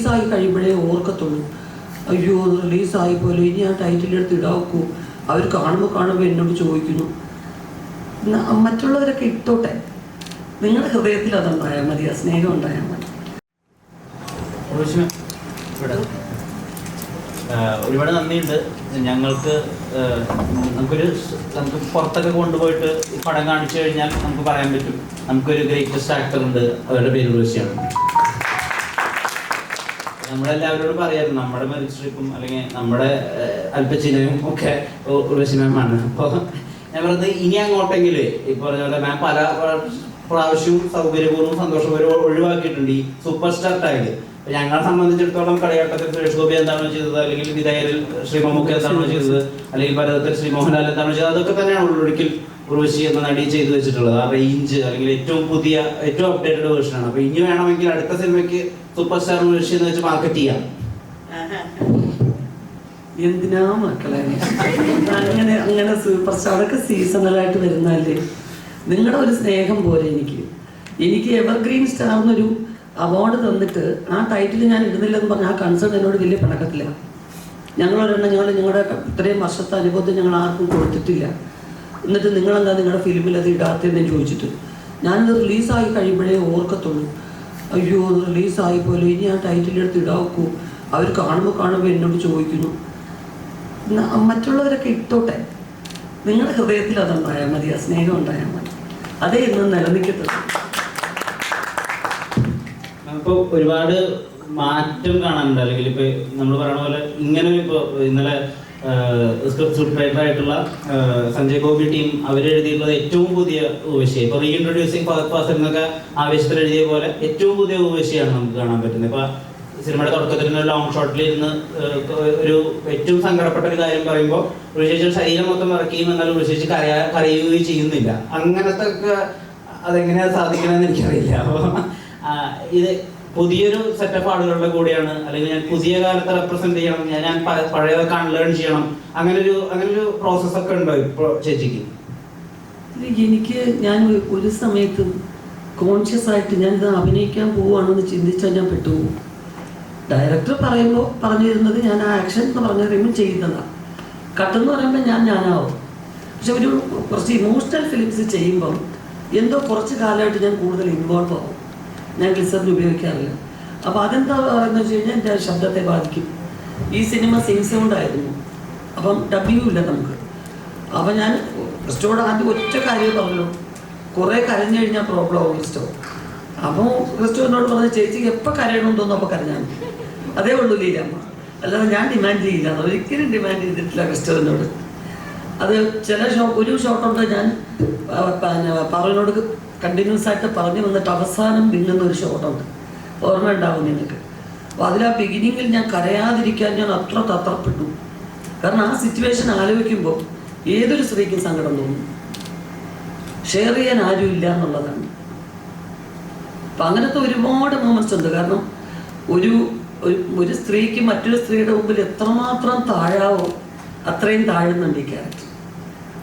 റിലീസായി കഴിയുമ്പോഴേ ഓർക്കത്തുള്ളൂ. അയ്യോ റിലീസായി പോലെ ഇനി ആ ടൈറ്റിൽ എടുത്ത് ഇടാക്കൂ അവർ കാണുമ്പോൾ കാണുമ്പോൾ എന്നോട് ചോദിക്കുന്നു. മറ്റുള്ളവരൊക്കെ ഇട്ടോട്ടെ. നിങ്ങളുടെ ഹൃദയത്തിൽ അതുണ്ടായാൽ മതി ആ സ്നേഹം ഉണ്ടായാൽ മതി. ഒരുപാട് നന്ദിയുണ്ട്. ഞങ്ങൾക്ക് നമുക്കൊരു നമുക്ക് പുറത്തൊക്കെ കൊണ്ടുപോയിട്ട് പടം കാണിച്ചു കഴിഞ്ഞാൽ നമുക്ക് പറയാൻ പറ്റും. നമുക്കൊരു ഗ്രേറ്റസ്റ്റ് ആക്ടർ ഉണ്ട് അവരുടെ പേര് ഉർവശിയാണ് നമ്മളെല്ലാവരോടും പറയാറ് നമ്മുടെ മെറിറ്റ് അല്ലെങ്കിൽ നമ്മുടെ ആഹ് ഒക്കെ ഉർവശി മാമാണ് അപ്പോൾ ഞാൻ പറഞ്ഞത് ഇനി അങ്ങോട്ടെങ്കിൽ ഈ പറഞ്ഞ പോലെ മാം പല പ്രാവശ്യവും സൗകര്യപൂർവം സന്തോഷപൂർവം ഒഴിവാക്കിയിട്ടുണ്ട് ഈ സൂപ്പർ സ്റ്റാർ ടാഗ് ഞങ്ങളെ സംബന്ധിച്ചിടത്തോളം കളിയാട്ടത്തിൽ സുരേഷ് ഗോപി എന്താണോ ചെയ്തത്? അല്ലെങ്കിൽ വിധേയരിൽ ശ്രീ മമ്മൂക്ക എന്താണോ ചെയ്തത്? അല്ലെങ്കിൽ ഭരതത്തിൽ ശ്രീ മോഹൻലാൽ എന്താണോ ചെയ്തത്? അതൊക്കെ തന്നെയാണ് ഉള്ളൊടുക്കിൽ ഉർവശി എന്ന നടി ചെയ്തു വെച്ചിട്ടുള്ളത്. ആ റേഞ്ച് അല്ലെങ്കിൽ ഏറ്റവും പുതിയ ഏറ്റവും അപ്ഡേറ്റഡ് വേർഷനാണ് അപ്പൊ ഇനി വേണമെങ്കിൽ അടുത്ത സിനിമയ്ക്ക് സൂപ്പർ സ്റ്റാർ ഉർവശി എന്ന് വെച്ച് മാർക്കറ്റ് ചെയ്യാം. എന്തിനാ മക്കളെ? അങ്ങനെ അങ്ങനെ സൂപ്പർ സ്റ്റാർ അതൊക്കെ സീസണലായിട്ട് വരുന്നാലേ നിങ്ങളുടെ ഒരു സ്നേഹം പോലെ എനിക്ക്. എനിക്ക് എവർഗ്രീൻ സ്റ്റാർ എന്നൊരു അവാർഡ് തന്നിട്ട് ആ ടൈറ്റിൽ ഞാൻ ഇടുന്നില്ലെന്ന് പറഞ്ഞ ആ കൺസേൺ എന്നോട് വലിയ പിണക്കത്തില്ല. ഞങ്ങളൊരെണ്ണം ഞങ്ങൾ ഞങ്ങളുടെ ഇത്രയും വർഷത്തെ അനുഭവത്തിൽ ഞങ്ങൾ ആർക്കും കൊടുത്തിട്ടില്ല. എന്നിട്ട് നിങ്ങളെന്താ നിങ്ങളുടെ ഫിലിമിൽ അത് ഇടാത്തതെന്ന് ചോദിച്ചിട്ട്. ഞാനത് റിലീസായി കഴിയുമ്പോഴേ ഓർക്കത്തുള്ളൂ. അയ്യോ അത് റിലീസായി പോലെ ഇനി ആ ടൈറ്റിൽ എടുത്ത് ഇടാക്കൂ അവർ കാണുമ്പോൾ കാണുമ്പോൾ എന്നോട് ചോദിക്കുന്നു. മറ്റുള്ളവരൊക്കെ ഇട്ടോട്ടെ. നിങ്ങളുടെ ഹൃദയത്തിൽ അതുണ്ടായാൽ മതി ആ സ്നേഹം ഉണ്ടായാൽ മതി. അതേ ഇന്ന് നിലനിൽക്കത്തുള്ളൂ. അപ്പോൾ ഒരുപാട് മാറ്റം കാണാനുണ്ട്. അല്ലെങ്കിൽ ഇപ്പൊ നമ്മൾ പറയുന്ന പോലെ ഇങ്ങനെ ഇപ്പൊ ഇന്നലെ സ്ക്രിപ്റ്റ് റൈറ്റർ ആയിട്ടുള്ള സഞ്ജയ് ഗോപി ടീം അവരെഴുതിയിട്ടുള്ളത് ഏറ്റവും പുതിയ ഉപശയം ഇപ്പൊ റീഇൻട്രൊഡ്യൂസിങ് ഫഹദ് പാസ് എന്നൊക്കെ ആവേശത്തിൽ എഴുതിയ പോലെ ഏറ്റവും പുതിയ ഉപശയാണ് നമുക്ക് കാണാൻ പറ്റുന്നത്. ഇപ്പൊ സിനിമയുടെ തുടക്കത്തിൽ നിന്ന് ലോങ് ഷോട്ടിൽ ഇരുന്ന് ഒരു ഏറ്റവും സങ്കടപ്പെട്ട ഒരു കാര്യം പറയുമ്പോൾ ഋഷിച്ച് ശരീരം മൊത്തം ഇറക്കിയും എന്നാൽ ഋഷിച്ച് കരയാ കരയുകയും ചെയ്യുന്നില്ല. അങ്ങനത്തെ ഒക്കെ അതെങ്ങനെയാ സാധിക്കണമെന്ന് എനിക്കറിയില്ല. അപ്പോൾ ഇത് പുതിയൊരു സെറ്റപ്പ് ആളുകളുടെ കൂടെയാണ്. അല്ലെങ്കിൽ ഞാൻ പുതിയ കാലത്തെ റെപ്രസെന്റ് ചെയ്യണം. ഞാൻ ഞാൻ പഴയതൊക്കെ അൺലേൺ ചെയ്യണം. അങ്ങനെ ഒരു അങ്ങനെ ഒരു പ്രോസസ് ഒക്കെ ഉണ്ടോ ഇപ്പോ ചേച്ചിക്ക്? എനിക്ക് ഞാൻ ഒരു- സമയത്തും കോൺഷ്യസ് ആയിട്ട് ഞാൻ ഇത് അഭിനയിക്കാൻ പോവുകയാണെന്ന് ചിന്തിച്ചാൽ ഞാൻ പെട്ടുപോകും. ഡയറക്ടർ പറയുമ്പോൾ പറഞ്ഞു തരുന്നത് ഞാൻ ആ ആക്ഷൻ എന്ന് പറഞ്ഞ റിമൂവ് ചെയ്യുന്നതാണ് കട്ടെന്ന് പറയുമ്പോൾ ഞാൻ ഞാനാവും. പക്ഷെ ഒരു കുറച്ച് ഇമോഷണൽ ഫിലിംസ് ചെയ്യുമ്പം എന്തോ കുറച്ച് കാലമായിട്ട് ഞാൻ കൂടുതൽ ഇൻവോൾവ് ആവും. ഞാൻ ഗ്ലിസറിൻ ഉപയോഗിക്കാറില്ല. അപ്പോൾ അതെന്താ പറയുന്നത് വെച്ച് കഴിഞ്ഞാൽ എന്റെ ശബ്ദത്തെ ബാധിക്കും. ഈ സിനിമ സെയിം സൗണ്ട് ആയിരുന്നു. അപ്പം ഡബ്ല്യൂ ഇല്ല നമുക്ക്. അപ്പം ഞാൻ ക്രിസ്റ്റോട് ആദ്യം ഒറ്റ കാര്യം പറഞ്ഞു. കുറേ കരഞ്ഞു കഴിഞ്ഞാൽ പ്രോബ്ലം ആവും ക്രിസ്റ്റോ അപ്പോൾ ക്രിസ്റ്റോ എന്നോട് പറഞ്ഞു ചേച്ചി എപ്പോൾ കരയണമെന്ന് തോന്നുന്നു അപ്പോൾ കരഞ്ഞാൽ അതേ ഉള്ളൂ ലീലമ്മ അല്ലാതെ ഞാൻ ഡിമാൻഡ് ചെയ്യില്ല. ഒരിക്കലും ഡിമാൻഡ് ചെയ്തിട്ടില്ല ക്രിസ്റ്റോവിനോട് അത് ചില ഷോ ഒരു ഷോട്ടുണ്ട് ഞാൻ പിന്നെ കണ്ടിന്യൂസ് ആയിട്ട് പറഞ്ഞു വന്നിട്ട് അവസാനം വിങ്ങുന്ന ഒരു ഷോട്ടുണ്ട് ഓർമ്മ ഉണ്ടാവും നിങ്ങൾക്ക് അപ്പോൾ അതിൽ ആ ബിഗിനിങ്ങിൽ ഞാൻ കരയാതിരിക്കാൻ ഞാൻ അത്ര തത്രപ്പെട്ടു. കാരണം ആ സിറ്റുവേഷൻ ആലോചിക്കുമ്പോൾ ഏതൊരു സ്ത്രീക്കും സങ്കടം തോന്നും? ഷെയർ ചെയ്യാൻ ആരും ഇല്ല എന്നുള്ളതാണ്. അപ്പം അങ്ങനത്തെ ഒരുപാട് മൂമെന്റ്സ് ഉണ്ട്. കാരണം ഒരു- ഒരു സ്ത്രീക്ക് മറ്റൊരു സ്ത്രീയുടെ മുമ്പിൽ എത്രമാത്രം താഴാവോ അത്രയും താഴുന്നുണ്ട് ഈ ക്യാരക്ടർ